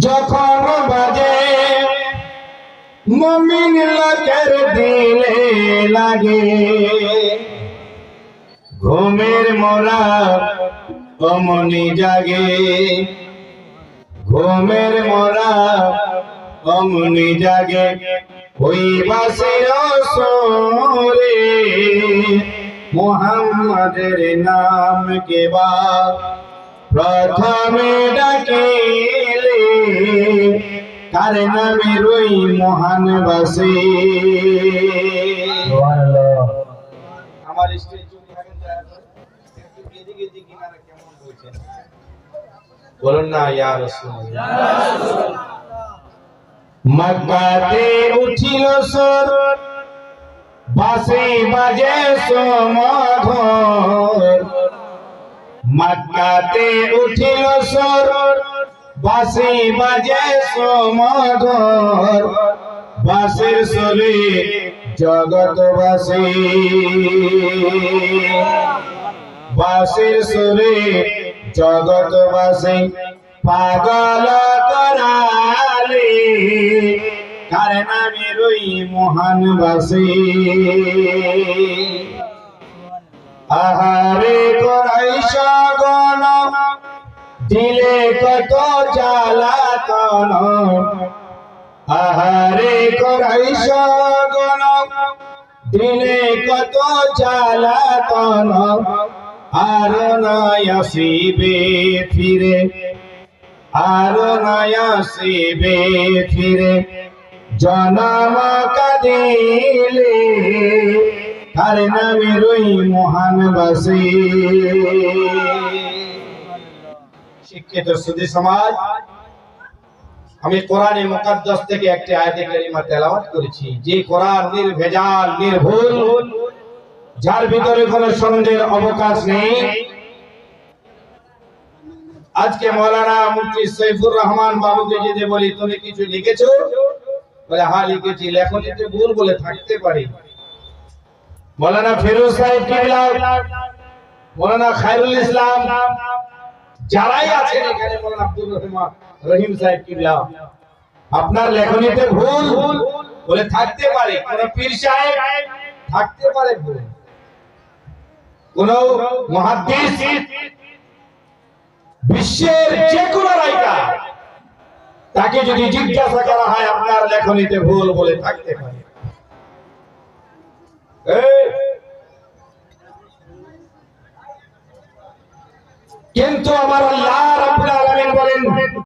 যখন বাজে, মমিন লোকের দিলে লাগে। ঘুমের মোরা অমনি জাগে। ঘুমের মোরা অমনি জাগে। ওই বাসির সোরে মোহাম্মদের নাম কে বা? প্রথমে ডাকিলে করে, একটু এদিকে এদিকে কিনারা কেমন বলছেন? বলুন না ইয়া রাসূলুল্লাহ। মক্কাতে উঠিল সর বাসে বাজে সমধর। মক্কাতে উঠিল সর বাসে বাজে সমধর বাসের সরে জগৎবাসী বাসের সুরে জগৎবাসী পাগল করালে কার নামে মহান বাসী আহারে করাই সগন দিলে কত জ্বালাতন। আহারে করাই সগন দিলে কত জ্বালাতন। আর নয় আসিবে ফিরে। আর নয় আসিবে ফিরে। জনম কাদিলে তার নামে রই মহান বাসী। শিক্ষিত সুধী সমাজ, আমি কোরআনে মুকাদ্দাস থেকে একটি আয়াতে কারিমা তেলাওয়াত করেছি। যে কোরআন নির্ভেজাল, নির্ভুল, যার ভিতরে কোনো সন্দেহের অবকাশ নেই। আজকে মৌলানা মুফতি সৈফুর রহমান বাবুকে যদি বলি, তুমি কিছু লিখেছো? বলে হ্যাঁ লিখেছি। লেখনীতে ভুল বলে থাকতে পারি। মৌলানা ফিরোজ সাহেব কিবলা, মৌলানা খায়রুল ইসলাম যারাই আছেন এখানে মৌলানা আব্দুর রহমান রহিম সাহেব কিবলা আপনার লেখনীতে ভুল। বলে থাকতে পারে। কোন পীর সাহেব থাকতে পারে ভুল। কোন মহাদ্দিস বিশ্বের যে কোনো রাইটার তাকে যদি জিজ্ঞাসা করা হয় আপনার লেখনীতে ভুল বলে থাকতে পারে। এই, কিন্তু আমার আল্লাহ রাব্বুল আলামিন বলেন